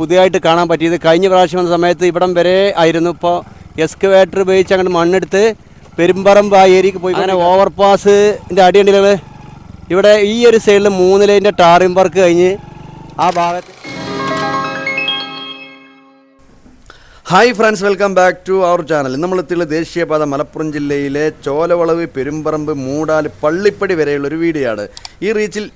പുതിയതായിട്ട് കാണാൻ പറ്റിയത് കഴിഞ്ഞ പ്രാവശ്യം വന്ന സമയത്ത് ഇവിടം വരെ ആയിരുന്നു. ഇപ്പോൾ എക്സ്കവേറ്റർ ഉപയോഗിച്ച് അങ്ങോട്ട് മണ്ണെടുത്ത് പെരുമ്പറമ്പ് ആ ഏരിയക്ക് പോയി. അങ്ങനെ ഓവർപാസിന്റെ അടിയുണ്ടെങ്കിൽ ഇവിടെ ഈ ഒരു സൈഡിൽ മൂന്ന് ലൈന്റെ ടാറിംഗ് വർക്ക് കഴിഞ്ഞ് ആ ഭാഗത്ത് hi friends welcome back to our channel നമ്മൾ എത്തിയുള്ള ദേശീയപാത മലപ്പുറം ജില്ലയിലെ ചോലവളവ് പെരുമ്പറമ്പ് മൂടാൽ പള്ളിപ്പടി വരെയുള്ള ഒരു വീഡിയോ ആണ് ഈ റീച്ചിൽ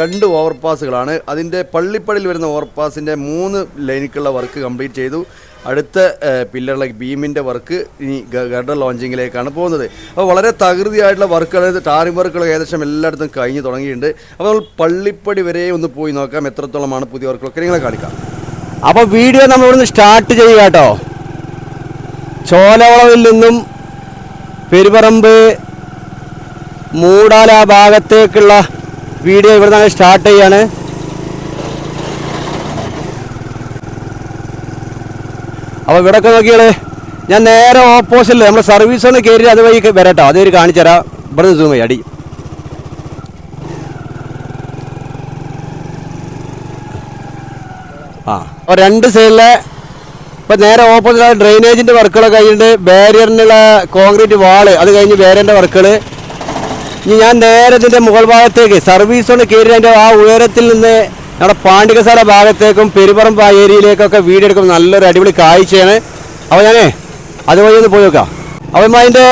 രണ്ട് ഓവർപാസുകളാണ് അതിന്റെ പള്ളിപ്പടിയിൽ വരുന്ന ഓവർപാസിന്റെ മൂന്ന് ലൈനിക്കുള്ള വർക്ക് കംപ്ലീറ്റ് ചെയ്തു. അടുത്ത പില്ലറിലെ ബീമിന്റെ വർക്ക് ഇനി ഗഡർ ലോഞ്ചിങ്ങിലേക്കാണ് പോകുന്നത്. അപ്പോൾ വളരെ തകൃതിയായിട്ടുള്ള വർക്കുകൾ ടാറിംഗ് വർക്കുകൾ ഏകദേശം എല്ലായിടത്തും കഴിഞ്ഞു തുടങ്ങിയിട്ടുണ്ട്. അപ്പോൾ നമ്മൾ പള്ളിപ്പടി വരെ ഒന്ന് പോയി നോക്കാം. എത്രത്തോളമാണ് പുതിയ വർക്കുകളൊക്കെ നിങ്ങളെ കാണിക്കാം. അപ്പോൾ വീഡിയോ നമ്മൾ ഇവിടുന്ന് സ്റ്റാർട്ട് ചെയ്യുക കേട്ടോ. ചോലവളവിൽ നിന്നും പെരുപറമ്പ് മൂടാല ഭാഗത്തേക്കുള്ള വീഡിയോ ഇവിടെ നിന്ന് സ്റ്റാർട്ട് ചെയ്യാണ്. അപ്പോൾ ഇവിടെയൊക്കെ നോക്കിയാൾ ഞാൻ നേരെ ഓപ്പോസിറ്റിൽ നമ്മൾ സർവീസ് ഒന്ന് കയറി അതുവഴി വരട്ടോ. അതൊരു കാണിച്ചു തരാം. ഇവിടെ നിന്ന് സൂം ചെയ്യാം. അടി. ആ. രണ്ട് സൈഡിലെ ഇപ്പം നേരെ ഓപ്പോസിറ്റ് ഡ്രെയിനേജിന്റെ വർക്കുകളൊക്കെ കഴിഞ്ഞിട്ട് ബാരിയറിനുള്ള കോൺക്രീറ്റ് വാൾ അത് കഴിഞ്ഞ് ബാരിയറിന്റെ വർക്കുകൾ ഇനി ഞാൻ നേരെ ഇതിന്റെ മുകൾ ഭാഗത്തേക്ക് സർവീസ് കൊണ്ട് കയറി അതിന്റെ ആ ഉയരത്തിൽ നിന്ന് നമ്മുടെ പാണ്ഡികസാല ഭാഗത്തേക്കും പെരുപറമ്പ് ആ ഏരിയയിലേക്കൊക്കെ വീടെടുക്കും നല്ലൊരു അടിപൊളി കാഴ്ചയാണ്. അപ്പോൾ ഞാനേ അതുവഴി ഒന്ന് പോയി നോക്കാം. അപ്പം അതിന്റെ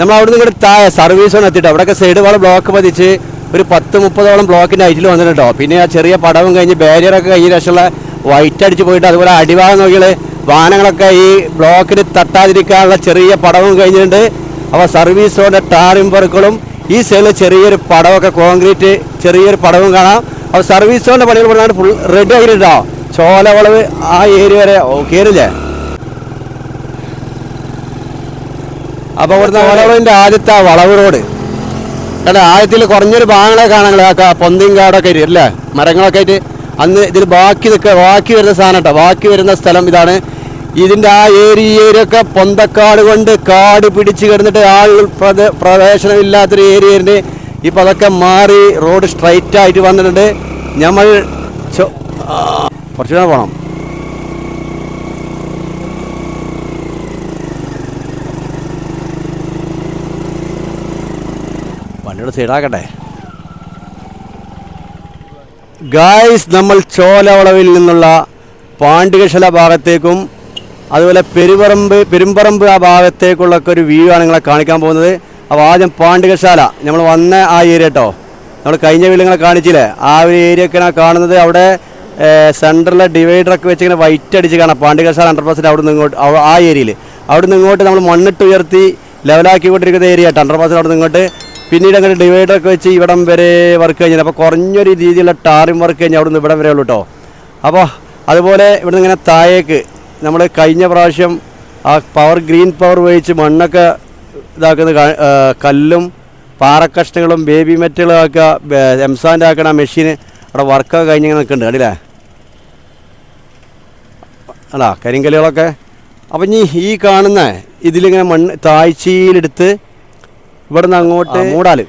നമ്മൾ അവിടെ നിന്ന് ഇങ്ങോട്ട് താഴെ സർവീസ് കൊണ്ട് എത്തിയിട്ട് അവിടെയൊക്കെ സൈഡ് വാൾ ബ്ലോക്ക് പതിച്ച് ഒരു പത്ത് മുപ്പതോളം ബ്ലോക്കിന്റെ ഹൈറ്റിൽ വന്നിട്ടുണ്ടോ പിന്നെ ആ ചെറിയ പടവും കഴിഞ്ഞ് ബാരിയറൊക്കെ കഴിഞ്ഞ ശേഷമുള്ള വൈറ്റ് അടിച്ച് പോയിട്ട് അതുപോലെ അടിഭാഗം നോക്കിയാൽ വാഹനങ്ങളൊക്കെ ഈ ബ്ലോക്കിന് തട്ടാതിരിക്കാനുള്ള ചെറിയ പടവും കഴിഞ്ഞിട്ടുണ്ട്. അപ്പോൾ സർവീസ് റോഡ് ടാറിംഗ് വർക്കുകളും ഈ സൈഡിൽ ചെറിയൊരു പടവൊക്കെ കോൺക്രീറ്റ് ചെറിയൊരു പടവും കാണാം. അപ്പോൾ സർവീസ് റോഡിന്റെ പണികൾ പറഞ്ഞാൽ ഫുൾ റെഡി ആയിട്ടുണ്ടോ ചോല വളവ് ആ ഏരിയ വരെ കയറില്ലേ അപ്പോൾ ഇവിടുന്ന് വളവിന്റെ ആദ്യത്തെ വളവ് റോഡ് കാരണം ആദ്യത്തിൽ കുറഞ്ഞൊരു ഭാഗങ്ങളെ കാണാൻ പൊന്തിങ്കാടൊക്കെ പൊന്തിയും കാടൊക്കെ അല്ലേ? മരങ്ങളൊക്കെ ആയിട്ട്. അന്ന് ഇതിൽ ബാക്കി നിൽക്കുക ബാക്കി വരുന്ന സാധനം കേട്ടോ ബാക്കി വരുന്ന സ്ഥലം ഇതാണ്. ഇതിന്റെ ആ ഏരിയയിലൊക്കെ പൊന്തക്കാട് കൊണ്ട് കാട് പിടിച്ച് കിടന്നിട്ട് ആളുകൾ പ്രവേശനമില്ലാത്തൊരു ഏരിയയുണ്ട് ഇപ്പം അതൊക്കെ മാറി റോഡ് സ്ട്രൈറ്റ് ആയിട്ട് വന്നിട്ടുണ്ട്. നമ്മൾ കുറച്ചുകൂടെ പോകണം വണ്ടിയുടെ സൈഡാക്കട്ടെ ഗായ്സ് നമ്മൾ ചോലവളവിൽ നിന്നുള്ള പാണ്ഡികശല ഭാഗത്തേക്കും അതുപോലെ പെരുപറമ്പ് പെരുമ്പറമ്പ് ആ ഭാഗത്തേക്കുള്ള ഒരു വ്യൂ ആണ് നിങ്ങളെ കാണിക്കാൻ പോകുന്നത്. അപ്പോൾ ആദ്യം പാണ്ഡികശാല നമ്മൾ വന്ന ആ ഏരിയ കേട്ടോ നമ്മൾ കഴിഞ്ഞ വീട് നിങ്ങളെ കാണിച്ചില്ലേ? ആ ഒരു ഏരിയ ഒക്കെയാണ് കാണുന്നത് അവിടെ സെന്ററിലെ ഡിവൈഡറൊക്കെ വെച്ച് ഇങ്ങനെ വൈറ്റ് അടിച്ച് കാണാം. പാണ്ഡികശാല ഹൺഡ്രഡ് പെർസെന്റ് അവിടെ നിന്ന് ഇങ്ങോട്ട് ആ ഏരിയയിൽ അവിടെ നിന്ന് ഇങ്ങോട്ട് നമ്മൾ മണ്ണിട്ട് ഉയർത്തി ലെവലാക്കിക്കൊണ്ടിരിക്കുന്ന ഏരിയ കേട്ടോ അണ്ടർപാസിൽ അവിടെ നിന്ന് ഇങ്ങോട്ട്. പിന്നീട് അങ്ങനെ ഡിവൈഡറൊക്കെ വെച്ച് ഇവിടം വരെ വർക്ക് കഴിഞ്ഞത്. അപ്പോൾ കുറഞ്ഞൊരു രീതിയിലുള്ള ടാറിം വർക്ക് കഴിഞ്ഞാൽ അവിടെ നിന്ന് ഇവിടം വരെ ഉള്ളൂ കേട്ടോ അപ്പോൾ അതുപോലെ ഇവിടുന്ന് ഇങ്ങനെ താഴേക്ക് നമ്മൾ കഴിഞ്ഞ പ്രാവശ്യം ആ പവർ ഗ്രീൻ പവർ ഉപയോഗിച്ച് മണ്ണൊക്കെ ഇതാക്കുന്ന കല്ലും പാറക്കഷ്ണങ്ങളും ബേബി മെറ്റലും ഒക്കെ എംസാന്റെ ആക്കണ മെഷീൻ അവിടെ വർക്കൊക്കെ കഴിഞ്ഞ് ഇങ്ങനെ നിൽക്കുന്നുണ്ട്. അല്ലേ അല്ല കരിങ്കല്ലുകളൊക്കെ. അപ്പം ഇനി ഈ കാണുന്ന ഇതിലിങ്ങനെ മണ്ണ് താഴ്ചയിലെടുത്ത് ഇവിടുന്ന് അങ്ങോട്ട് മൂടാൽ.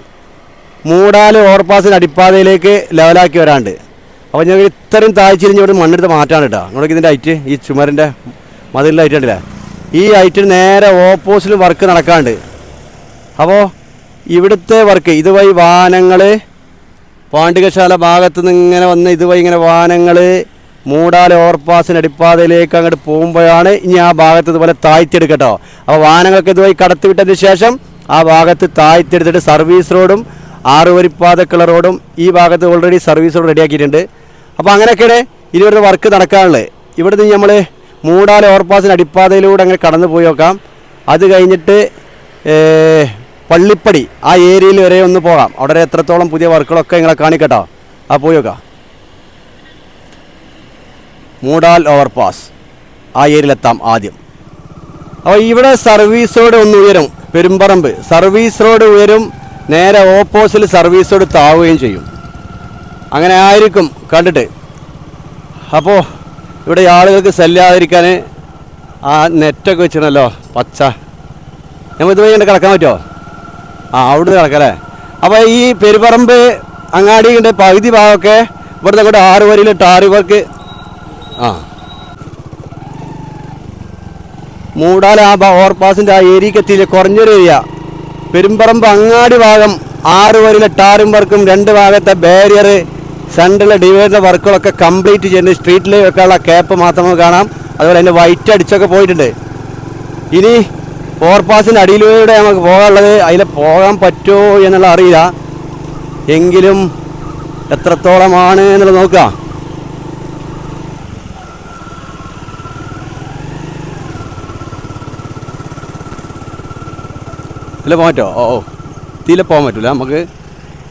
മൂടാൽ ഓവർപാസിന് അടിപ്പാതയിലേക്ക് ലെവലാക്കി വരാണ്ട് അപ്പോൾ ഞങ്ങൾ ഇത്രയും താഴ്ചയിലിഞ്ഞ് ഇവിടെ മണ്ണെടുത്ത് മാറ്റാണ് കേട്ടോ. നിങ്ങൾക്ക് ഇതിന്റെ ഹൈറ്റ് ഈ ചുമരിന്റെ മതിലിന്റെ ഹൈറ്റ് ഉണ്ടല്ലേ ഈ ഹൈറ്റിന് നേരെ ഓപ്പോസിറ്റ് വർക്ക് നടക്കാണ്ട് അപ്പോൾ ഇവിടുത്തെ വർക്ക് ഇതുവഴി വാഹനങ്ങൾ പാണ്ഡികശാല ഭാഗത്ത് നിന്ന് ഇങ്ങനെ വന്ന് ഇതുവഴി ഇങ്ങനെ വാഹനങ്ങൾ മൂടാൽ ഓവർപാസിന് അടിപ്പാതയിലേക്ക് അങ്ങോട്ട് പോകുമ്പോഴാണ് ഇനി ആ ഭാഗത്ത് ഇതുപോലെ താഴ്ത്തിയെടുക്കട്ടോ അപ്പോൾ വാഹനങ്ങൾക്ക് ഇതുവഴി കടത്തിവിട്ടതിന് ശേഷം ആ ഭാഗത്ത് താഴ്ത്തെടുത്തിട്ട് സർവീസ് റോഡും ആറുവരിപ്പാതക്കുള്ള റോഡും ഈ ഭാഗത്ത് ഓൾറെഡി സർവീസ് റോഡ് റെഡിയാക്കിയിട്ടുണ്ട്. അപ്പോൾ അങ്ങനെയൊക്കെയാണ് ഇനി ഒരു വർക്ക് നടക്കാനുള്ളത്. ഇവിടുന്ന് നമ്മൾ മൂടാല ഓവർപാസിന്റെ അടിപ്പാതയിലൂടെ അങ്ങനെ കടന്നു പോയി നോക്കാം. അത് കഴിഞ്ഞിട്ട് പള്ളിപ്പടി ആ ഏരിയയിൽ വരെ ഒന്ന് പോകാം. അവിടെ എത്രത്തോളം പുതിയ വർക്കുകളൊക്കെ നിങ്ങളെ കാണിക്കട്ടോ. ആ പോയി നോക്കാം. മൂടാൽ ഓവർപാസ് ആ ഏരിയയിലെത്താം ആദ്യം. അപ്പോൾ ഇവിടെ സർവീസോടെ ഒന്ന് ഉയരും. പെരുമ്പറമ്പ്. സർവീസ് റോഡ് ഉയരും നേരെ ഓപ്പോസിറ്റ് സർവീസ് റോഡ് താവുകയും ചെയ്യും. അങ്ങനെ ആയിരിക്കും കണ്ടിട്ട്. അപ്പോൾ ഇവിടെ ആളുകൾക്ക് ശല്യാതിരിക്കാൻ ആ നെറ്റൊക്കെ വെച്ചിരുന്നല്ലോ പച്ച. നമ്മൾ ഇതുവഴി വഴി കിടക്കാൻ പറ്റുമോ? ആ അവിടുന്ന് കിടക്കല്ലേ അപ്പോൾ ഈ പെരുപറമ്പ് അങ്ങാടിയുടെ പകുതി ഭാഗമൊക്കെ ഇവിടുന്ന് അങ്ങോട്ട് ആറ് വരിയിൽ ടാറ് വർക്ക് ആ. മൂടാൽ ആ ഓവർപാസിന്റെ ആ ഏരിയക്ക് എത്തിയില്ല കുറഞ്ഞൊരു ഏരിയ പെരുമ്പറമ്പ് അങ്ങാടി ഭാഗം ആറ് വരിയിലെ ടാറും വർക്കും രണ്ട് ഭാഗത്തെ ബാരിയർ സെൻട്രൽ ഡിവൈഡർ വർക്കുകളൊക്കെ കംപ്ലീറ്റ് ചെയ്യുന്നത് സ്ട്രീറ്റിൽ വെക്കാനുള്ള ക്യാപ്പ് മാത്രം കാണാം. അതുപോലെ അതിന്റെ വൈറ്റ് അടിച്ചൊക്കെ പോയിട്ടുണ്ട്. ഇനി ഓവർപാസിന്റെ അടിയിലൂടെ നമുക്ക് പോകാനുള്ളത് അതിൽ പോകാൻ പറ്റുമോ എന്നുള്ള അറിയില്ല. എങ്കിലും എത്രത്തോളമാണ് എന്നുള്ളത് നോക്കാം ഇതിൽ പോകാൻ ഓ ഓ. തീരെ പോകാൻ പറ്റില്ല നമുക്ക്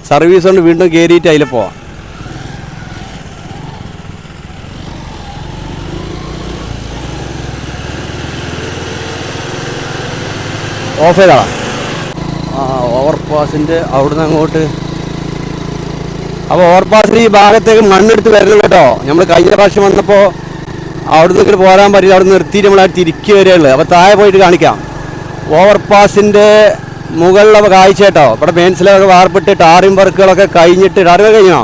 സർവീസ് കൊണ്ട് വീണ്ടും കയറിയിട്ട് അതിൽ പോവാം. ഓഫ് ചെയ്താ ആ ഓവർപാസിന്റെ അവിടുന്ന് അങ്ങോട്ട്. അപ്പോൾ ഓവർപാസിൽ ഈ ഭാഗത്തേക്ക് മണ്ണെടുത്ത് വരണം കേട്ടോ. നമ്മൾ കഴിഞ്ഞ പ്രാവശ്യം വന്നപ്പോൾ അവിടുന്ന് ഇങ്ങോട്ട് പോരാൻ പറ്റില്ല അവിടെ നിർത്തിയിട്ട് നമ്മൾ തിരിക്കുക വരികയുള്ളൂ അപ്പോൾ താഴെ പോയിട്ട് കാണിക്കാം. ഓവർപാസിന്റെ മുകളിലെ കാഴ്ച കേട്ടോ. ഇവിടെ മെയിൻസിലൊക്കെ വാർപ്പിട്ട് ടാറിം വർക്കുകളൊക്കെ കഴിഞ്ഞിട്ട് ടാറിവ് കഴിഞ്ഞോ?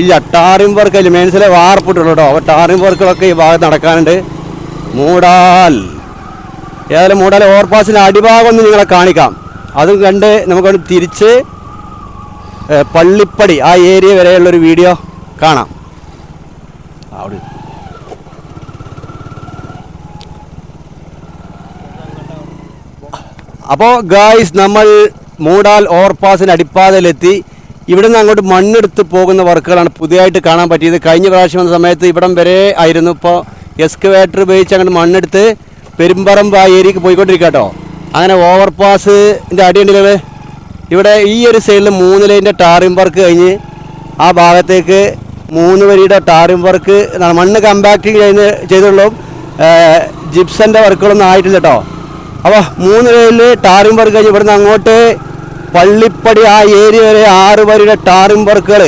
ഇല്ല ടാറിം വർക്ക് ഇല്ല മെയിൻസിലെ വാർപ്പിട്ടുള്ളൂ കേട്ടോ. അപ്പോൾ ടാറിംഗ് വർക്കുകളൊക്കെ ഈ ഭാഗത്ത് നടക്കാനുണ്ട്. മൂടാൽ. ഏതായാലും മൂടാൽ ഓവർപാസിന്റെ അടിഭാഗം ഒന്ന് നിങ്ങളെ കാണിക്കാം. അതും കണ്ട് നമുക്കൊന്ന് തിരിച്ച് പള്ളിപ്പടി ആ ഏരിയ വരെയുള്ളൊരു വീഡിയോ കാണാം അവിടെ അപ്പോൾ ഗായ്സ് നമ്മൾ മൂടാൽ ഓവർപാസിന് അടിപ്പാതയിലെത്തി. ഇവിടെ നിന്ന് അങ്ങോട്ട് മണ്ണെടുത്ത് പോകുന്ന വർക്കുകളാണ് പുതിയതായിട്ട് കാണാൻ പറ്റിയത്. കഴിഞ്ഞ പ്രാവശ്യം വന്ന സമയത്ത് ഇവിടം വരെ ആയിരുന്നു. ഇപ്പോൾ എക്സ്കവേറ്റർ ഉപയോഗിച്ച് അങ്ങോട്ട് മണ്ണെടുത്ത് പെരുമ്പറമ്പ് ആ ഏരിയക്ക് പോയിക്കൊണ്ടിരിക്കുക കേട്ടോ. അങ്ങനെ ഓവർപാസിന്റെ അടിയുണ്ടല്ലോ ഇവിടെ ഈ ഒരു സൈഡിൽ മൂന്ന് ലൈന്റെ ടാറിംഗ് വർക്ക് കഴിഞ്ഞ് ആ ഭാഗത്തേക്ക് മൂന്ന് വരിയുടെ ടാറിംഗ് വർക്ക് മണ്ണ് കമ്പാക്ടിങ് ചെയ്യുന്ന ചെയ്തുള്ളൂ. ജിപ്സന്റെ വർക്കുകളൊന്നും ആയിട്ടില്ല കേട്ടോ. അപ്പോൾ മൂന്ന് ലൈനിൽ ടാറിംഗ് വർക്ക് കഴിഞ്ഞ് ഇവിടുന്ന് അങ്ങോട്ട് പള്ളിപ്പടി ആ ഏരിയ വരെ ആറ് വരിയുടെ ടാറിംഗ് വർക്കുകൾ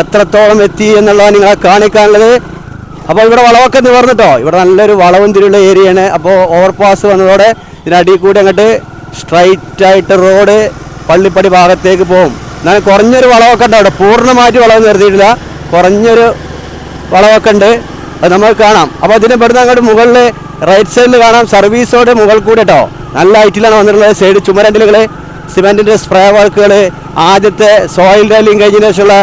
എത്രത്തോളം എത്തി എന്നുള്ളതാണ് നിങ്ങളെ കാണിക്കാനുള്ളത്. അപ്പോൾ ഇവിടെ വളവൊക്കെ നിവർന്നിട്ടോ ഇവിടെ നല്ലൊരു വളവും തിരിയുള്ള ഏരിയയാണ്. അപ്പോൾ ഓവർപാസ് വന്നതോടെ ഇതിനടിയിൽ കൂടി അങ്ങോട്ട് സ്ട്രൈറ്റ് ആയിട്ട് റോഡ് പള്ളിപ്പടി ഭാഗത്തേക്ക് പോകും എന്നാലും കുറഞ്ഞൊരു വളവൊക്കെ ഉണ്ട് അവിടെ. പൂർണമായിട്ട് വളവ് നിർത്തിയിട്ടില്ല. കുറഞ്ഞൊരു വളവൊക്കെ ഉണ്ട്. അത് നമ്മൾ കാണാം. അപ്പോൾ അതിന് ഇവിടുന്ന് അങ്ങോട്ട് മുകളിൽ റൈറ്റ് സൈഡിൽ കാണാം. സർവീസോടെ മുകൾ കൂടെ കേട്ടോ നല്ല ഹൈറ്റിലാണ് വന്നിട്ടുള്ളത്. സൈഡ് ചുമരണ്ടിലുകൾ സിമെന്റിന്റെ സ്പ്രേ വർക്കുകൾ ആദ്യത്തെ സോയിൽ ഡ്രൈലിംഗ് കഴിഞ്ഞതിന് ശേഷമുള്ള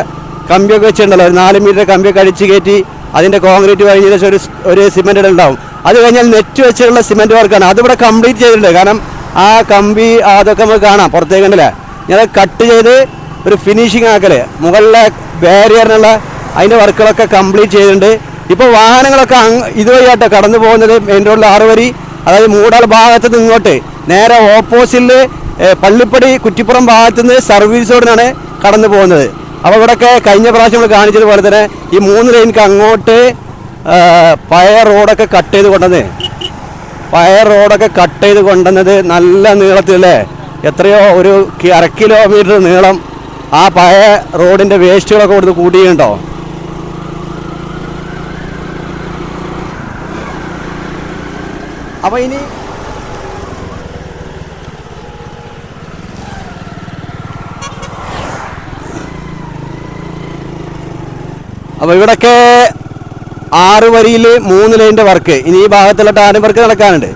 കമ്പിയൊക്കെ വെച്ചിട്ടുണ്ടല്ലോ. ഒരു നാല് മീറ്റർ കമ്പിയൊക്കെ അടിച്ച് കയറ്റി അതിന്റെ കോൺക്രീറ്റ് കഴിഞ്ഞതിന് ശേഷം ഒരു ഒരു സിമെന്റ് ഉണ്ടാവും. അത് കഴിഞ്ഞാൽ നെറ്റ് വെച്ചിട്ടുള്ള സിമെന്റ് വർക്കാണ് അതിവിടെ കംപ്ലീറ്റ് ചെയ്തിട്ടുണ്ട്. കാരണം ആ കമ്പി അതൊക്കെ നമുക്ക് കാണാം. പുറത്തേക്ക് കണ്ടില്ലേ? ഞാൻ കട്ട് ചെയ്ത് ഒരു ഫിനിഷിങ് ആക്കൽ. മുകളിലെ ബാരിയറിനുള്ള അതിന്റെ വർക്കുകളൊക്കെ കംപ്ലീറ്റ് ചെയ്തിട്ടുണ്ട്. ഇപ്പോൾ വാഹനങ്ങളൊക്കെ ഇതുവഴിയായിട്ട് കടന്നു പോകുന്നത് മെയിൻ റോഡിൽ ആറ് വരി അതായത് മൂടാൽ ഭാഗത്ത് നിന്നോട്ട്. നേരെ ഓപ്പോസിറ്റിൽ പള്ളിപ്പടി കുറ്റിപ്പുറം ഭാഗത്ത് നിന്ന് സർവീസ് റോഡിനാണ് കടന്നു പോകുന്നത്. അപ്പോൾ ഇവിടെയൊക്കെ കഴിഞ്ഞ പ്രാവശ്യം നമ്മൾ കാണിച്ചതുപോലെ തന്നെ ഈ മൂന്ന് ലൈനിക്ക് അങ്ങോട്ട് പഴയ റോഡൊക്കെ കട്ട് ചെയ്ത് കൊണ്ടുവന്ന്. പഴയ റോഡൊക്കെ കട്ട് ചെയ്ത് കൊണ്ടുവന്നത് നല്ല നീളത്തിലല്ലേ? എത്രയോ ഒരു അര കിലോമീറ്റർ നീളം ആ പഴയ റോഡിന്റെ വേസ്റ്റുകളൊക്കെ കൊടുത്ത് കൂട്ടിയിട്ടുണ്ടോ അപ്പോൾ ഇനി അപ്പോൾ ഇവിടൊക്കെ ആറ് വരിയിൽ മൂന്ന് ലൈന്റെ വർക്ക്. ഇനി ഈ ഭാഗത്തുള്ള ടാനും വർക്ക് നടക്കാനുണ്ട്.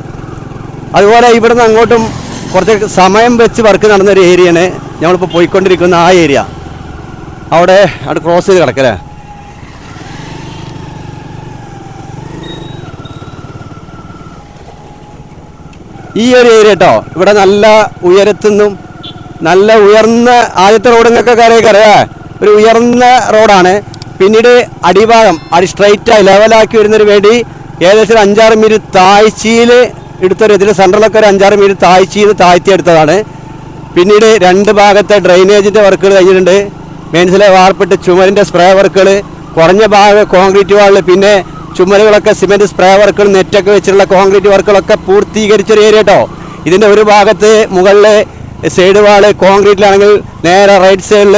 അതുപോലെ ഇവിടെ നിന്ന് അങ്ങോട്ടും കുറച്ച് സമയം വെച്ച് വർക്ക് നടന്നൊരു ഏരിയയാണ്. നമ്മളിപ്പോൾ പോയിക്കൊണ്ടിരിക്കുന്ന ആ ഏരിയ. അവിടെ അവിടെ ക്രോസ് ചെയ്ത് കിടക്കല്ലേ? ഈ ഒരു ഏരിയ കേട്ടോ ഇവിടെ നല്ല ഉയരത്തുനിന്നും നല്ല ഉയർന്ന ആദ്യത്തെ റോഡ് നിങ്ങൾക്ക് അറിയാ ഒരു ഉയർന്ന റോഡാണ് പിന്നീട് അടിഭാഗം അടി സ്ട്രൈറ്റായി ലെവലാക്കി വരുന്നതിന് വേണ്ടി ഏകദേശം ഒരു അഞ്ചാറ് മീറ്റർ താഴ്ചയിൽ എടുത്തൊരു ഇതിന്റെ സെൻട്രലൊക്കെ ഒരു അഞ്ചാറ് മീറ്റർ താഴ്ചയിൽ താഴ്ത്തി എടുത്തതാണ്. പിന്നീട് രണ്ട് ഭാഗത്തെ ഡ്രൈനേജിന്റെ വർക്കുകൾ കഴിഞ്ഞിട്ടുണ്ട്. മെയിൻസിലെ വാർപ്പിട്ട് ചുമരിന്റെ സ്പ്രേ വർക്കുകൾ കുറഞ്ഞ ഭാഗം കോൺക്രീറ്റ് വാളിൽ പിന്നെ ചുമരുകളൊക്കെ സിമെന്റ് സ്പ്രേ വർക്കുകൾ നെറ്റൊക്കെ വെച്ചിട്ടുള്ള കോൺക്രീറ്റ് വർക്കുകളൊക്കെ പൂർത്തീകരിച്ചൊരു ഏരിയ കേട്ടോ. ഇതിന്റെ ഒരു ഭാഗത്ത് മുകളിലെ സൈഡ് വാൾ കോൺക്രീറ്റിലാണെങ്കിൽ നേരെ റൈറ്റ് സൈഡിൽ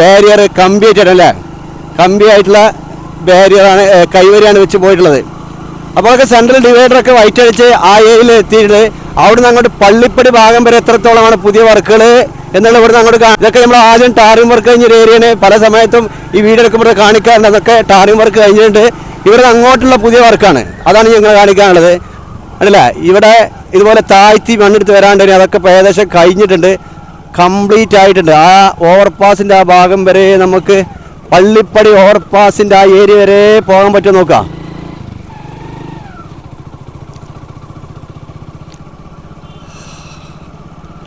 ബാരിയർ കമ്പി ആയിട്ടല്ലേ കമ്പി ആയിട്ടുള്ള ബാരിയറാണ് കൈവരിയാണ് വെച്ച് പോയിട്ടുള്ളത്. അപ്പോൾ അതൊക്കെ സെൻട്രൽ ഡിവൈഡറൊക്കെ വൈറ്റ് അടിച്ച് ആ ഏരിയയിൽ എത്തിയിട്ട് അവിടുന്ന് അങ്ങോട്ട് പള്ളിപ്പടി ഭാഗം വരെ എത്രത്തോളമാണ് പുതിയ വർക്കുകൾ എന്നുള്ള ഇവിടുന്ന് അങ്ങോട്ട് ഇതൊക്കെ നമ്മൾ ആദ്യം ടാറിംഗ് വർക്ക് കഴിഞ്ഞൊരു ഏരിയയാണ് പല സമയത്തും ഈ വീടെടുക്കുമ്പോൾ കാണിക്കാറുണ്ട്. അതൊക്കെ ടാറിംഗ് വർക്ക് കഴിഞ്ഞിട്ടുണ്ട്. ഇവിടുന്ന് അങ്ങോട്ടുള്ള പുതിയ വർക്കാണ്. അതാണ് ഞങ്ങൾ കാണിക്കാനുള്ളത്. അല്ല ഇവിടെ ഇതുപോലെ താഴ്ത്തി മണ്ണെടുത്ത് വരാണ്ട് അതൊക്കെ ഏകദേശം കഴിഞ്ഞിട്ടുണ്ട്. കംപ്ലീറ്റ് ആയിട്ടുണ്ട്. ആ ഓവർപാസിന്റെ ആ ഭാഗം വരെ നമുക്ക് പള്ളിപ്പടി ഓവർപാസിന്റെ ആ ഏരിയ വരെ പോകാൻ പറ്റുമോ നോക്കാം.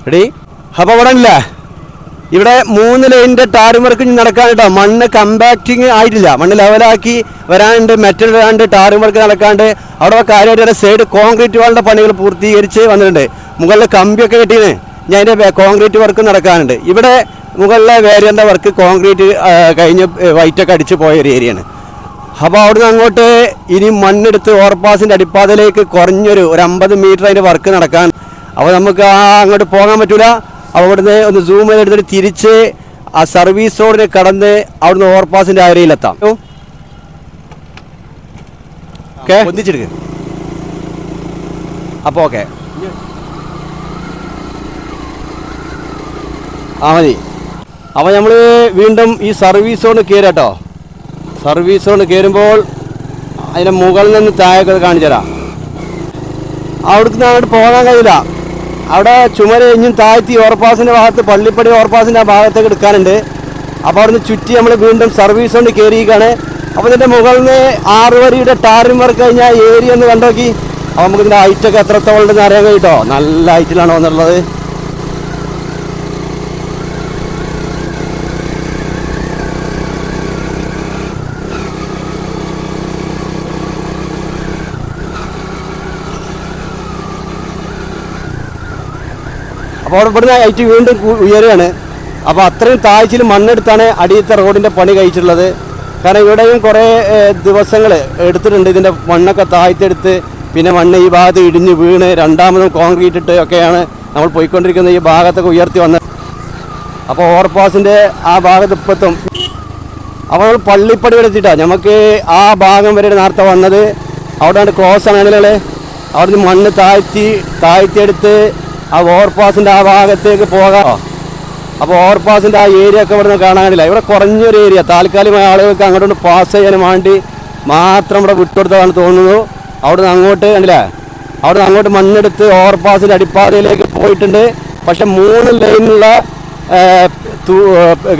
റെഡി അപ്പോൾ ഇവിടെ ഇല്ലേ ഇവിടെ മൂന്ന് ലൈനിന്റെ ടാറിംഗ് വർക്ക് കേട്ടോ മണ്ണ് കമ്പാക്റ്റിങ് ആയിട്ടില്ല. മണ്ണ് ലെവലാക്കി വരാനുണ്ട് മെറ്റൽ ഇടാണ്ട് ടാറിംഗ് വർക്ക് നടക്കാണ്ട്. അവിടെ കാര്യമായിട്ട് സൈഡ് കോൺക്രീറ്റ് വാളിന്റെ പണികൾ പൂർത്തീകരിച്ച് വന്നിട്ടുണ്ട്. മുകളിൽ കമ്പിയൊക്കെ കെട്ടിയാണ് ഞാൻ അതിന്റെ കോൺക്രീറ്റ് വർക്ക് നടക്കാനുണ്ട്. ഇവിടെ മുകളിലെ വേരിയന്റെ വർക്ക് കോൺക്രീറ്റ് കഴിഞ്ഞ് വൈറ്റൊക്കെ അടിച്ച് പോയ ഒരു ഏരിയയാണ് അപ്പോൾ അവിടുന്ന് അങ്ങോട്ട് ഇനി മണ്ണെടുത്ത് ഓർപ്പാസിന്റെ അടിപ്പാതയിലേക്ക് കുറഞ്ഞൊരു ഒരു അമ്പത് മീറ്റർ അതിന്റെ വർക്ക് നടക്കാൻ. അപ്പോൾ നമുക്ക് ആ അങ്ങോട്ട് പോകാൻ പറ്റൂല. അപ്പോൾ അവിടുന്ന് ഒന്ന് സൂം ചെയ്തെടുത്തിട്ട് തിരിച്ച് ആ സർവീസ് റോഡിന് കടന്ന് അവിടുന്ന് ഓവർപാസിന്റെ ആ ഏരിയയിലെത്താം ഓക്കെ ഒന്നിച്ചെടുക്ക് അപ്പോൾ ഓക്കെ ആ മതി. അപ്പോൾ നമ്മൾ വീണ്ടും ഈ സർവീസ് റോഡ് കയറാട്ടോ സർവീസ് റോഡ് കയറുമ്പോൾ അതിന്റെ മുകളിൽ നിന്ന് താഴേക്ക് കാണിച്ചു തരാം അവിടുന്ന് അങ്ങോട്ട് പോകാൻ കഴിയില്ല. അവിടെ ചുമര് ഇഞ്ഞും താഴ്ത്തി ഓവർപാസിന്റെ ഭാഗത്ത് പള്ളിപ്പടി ഓവർപാസിന്റെ ആ ഭാഗത്തേക്ക് എടുക്കാനുണ്ട്. അപ്പോൾ അവിടുന്ന് ചുറ്റി നമ്മൾ വീണ്ടും സർവീസ് കൊണ്ട് കയറിയിരിക്കുകയാണ് അപ്പോൾ ഇതിന്റെ മുകളിൽ നിന്ന് ആറ് വരിയുടെ ടാറിംഗ് വർക്ക് കഴിഞ്ഞാൽ ഏരിയ ഒന്ന് കണ്ടോക്കി. അപ്പോൾ നമുക്ക് ഇതിന്റെ ഹൈറ്റൊക്കെ എത്രത്തോളം ഉണ്ടെന്ന് അറിയാൻ കഴിയട്ടോ? നല്ല ഹൈറ്റിലാണോ എന്നുള്ളത് അപ്പോൾ അവിടെ ഇവിടുന്ന് ഹൈറ്റ് വീണ്ടും ഉയരുകയാണ്. അപ്പോൾ അത്രയും താഴ്ചയിൽ മണ്ണെടുത്താണ് അടിയത്തെ റോഡിന്റെ പണി കഴിച്ചിട്ടുള്ളത്. കാരണം ഇവിടെയും കുറേ ദിവസങ്ങൾ എടുത്തിട്ടുണ്ട് ഇതിന്റെ മണ്ണൊക്കെ താഴ്ത്തെടുത്ത് പിന്നെ മണ്ണ് ഈ ഭാഗത്ത് ഇടിഞ്ഞ് വീണ് രണ്ടാമതും കോൺക്രീറ്റ് ഇട്ട് ഒക്കെയാണ് നമ്മൾ പോയിക്കൊണ്ടിരിക്കുന്നത്. ഈ ഭാഗത്തൊക്കെ ഉയർത്തി വന്നത് അപ്പോൾ ഓവർപാസിന്റെ ആ ഭാഗത്ത് ഇപ്പത്തും. അപ്പോൾ നമ്മൾ പള്ളിപ്പടി വരെ എത്തിയിട്ടാണ് നമുക്ക് ആ ഭാഗം വരെ നേരത്തെ വന്നത്. അവിടെ ക്രോസ് ആണ് ആളുകളെ അവിടുന്ന് മണ്ണ് താഴ്ത്തി താഴ്ത്തിയെടുത്ത് ആ ഓവർപാസിന്റെ ആ ഭാഗത്തേക്ക് പോകാം. അപ്പോൾ ഓവർപാസിന്റെ ആ ഏരിയ ഒക്കെ ഇവിടെ നിന്ന് കാണാനില്ല. ഇവിടെ കുറഞ്ഞൊരു ഏരിയ താൽക്കാലികമായ ആളുകൾക്ക് അങ്ങോട്ട് പാസ് ചെയ്യാൻ വേണ്ടി മാത്രം ഇവിടെ വിട്ടുകൊടുത്തതാണ് തോന്നുന്നു. അവിടെ നിന്ന് അങ്ങോട്ട് കണ്ടില്ലേ? അവിടെ നിന്ന് അങ്ങോട്ട് മണ്ണെടുത്ത് ഓവർപാസിന്റെ അടിപ്പാതയിലേക്ക് പോയിട്ടുണ്ട്. പക്ഷെ മൂന്ന് ലൈനിലുള്ള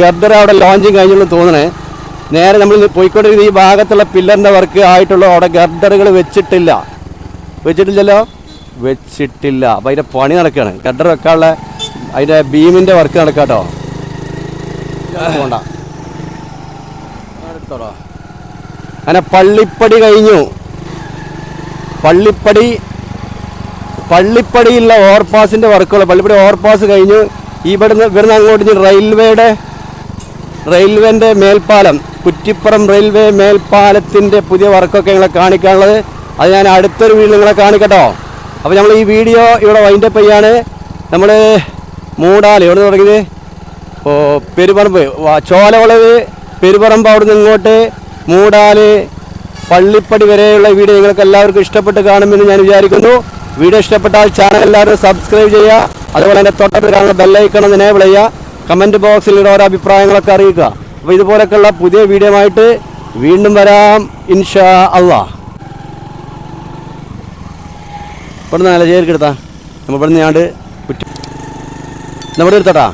ഗർഡർ അവിടെ ലോഞ്ചിങ് കഴിഞ്ഞുള്ളൂ തോന്നണേ. നേരെ നമ്മൾ പോയിക്കൊണ്ടിരിക്കുന്ന ഈ ഭാഗത്തുള്ള പില്ലറിന്റെ വർക്ക് ആയിട്ടുള്ള അവിടെ ഗർഡറുകൾ വെച്ചിട്ടില്ല. വെച്ചിട്ടില്ലല്ലോ? വെച്ചിട്ടില്ല. അപ്പം അതിന്റെ പണി നടക്കുകയാണ് ഗഡർ വെക്കാനുള്ള അതിന്റെ ബീമിന്റെ വർക്ക് നടക്കുക കേട്ടോ പോണ്ട അങ്ങനെ പള്ളിപ്പടി കഴിഞ്ഞു. പള്ളിപ്പടി പള്ളിപ്പടിയുള്ള ഓവർപാസിന്റെ വർക്കുകൾ പള്ളിപ്പടി ഓവർപാസ് കഴിഞ്ഞു. ഇവിടുന്ന് ഇവിടുന്ന് അങ്ങോട്ട് റെയിൽവേയുടെ റെയിൽവേന്റെ മേൽപ്പാലം കുറ്റിപ്പുറം റെയിൽവേ മേൽപ്പാലത്തിന്റെ പുതിയ വർക്കൊക്കെ നിങ്ങളെ കാണിക്കാനുള്ളത്. അത് ഞാൻ അടുത്തൊരു വീട് നിങ്ങളെ കാണിക്കട്ടോ. അപ്പോൾ നമ്മൾ ഈ വീഡിയോ ഇവിടെ വൈൻഡപ്പ് ചെയ്യാണ്. നമ്മൾ മൂടാൽ എവിടെ നിന്ന് തുടങ്ങിയത്? ഓ പെരുപറമ്പ്. ചോലവളവ് പെരുപറമ്പ് അവിടെ നിന്ന് ഇങ്ങോട്ട് മൂടാൽ പള്ളിപ്പടി വരെയുള്ള വീഡിയോ നിങ്ങൾക്ക് എല്ലാവർക്കും ഇഷ്ടപ്പെട്ട് കാണുമെന്ന് ഞാൻ വിചാരിക്കുന്നു. വീഡിയോ ഇഷ്ടപ്പെട്ടാൽ ചാനൽ എല്ലാവരും സബ്സ്ക്രൈബ് ചെയ്യുക. അതുപോലെ തന്നെ തൊട്ടടുത്ത് കാണുന്ന ബെല്ലൈക്കണം ഒന്ന് എനേബിൾ ചെയ്യുക. കമന്റ് ബോക്സിൽ ഓരോ അഭിപ്രായങ്ങളൊക്കെ അറിയിക്കുക. അപ്പോൾ ഇതുപോലൊക്കെയുള്ള പുതിയ വീഡിയോ ആയിട്ട് വീണ്ടും വരാം. ഇൻഷാ അള്ളാ. ഇവിടുന്ന് നല്ല ചേർക്കെടുത്താ നമ്മൾ ഇവിടുന്ന് ഞാണ്ട് നമ്മുടെ എടുത്തട്ടാ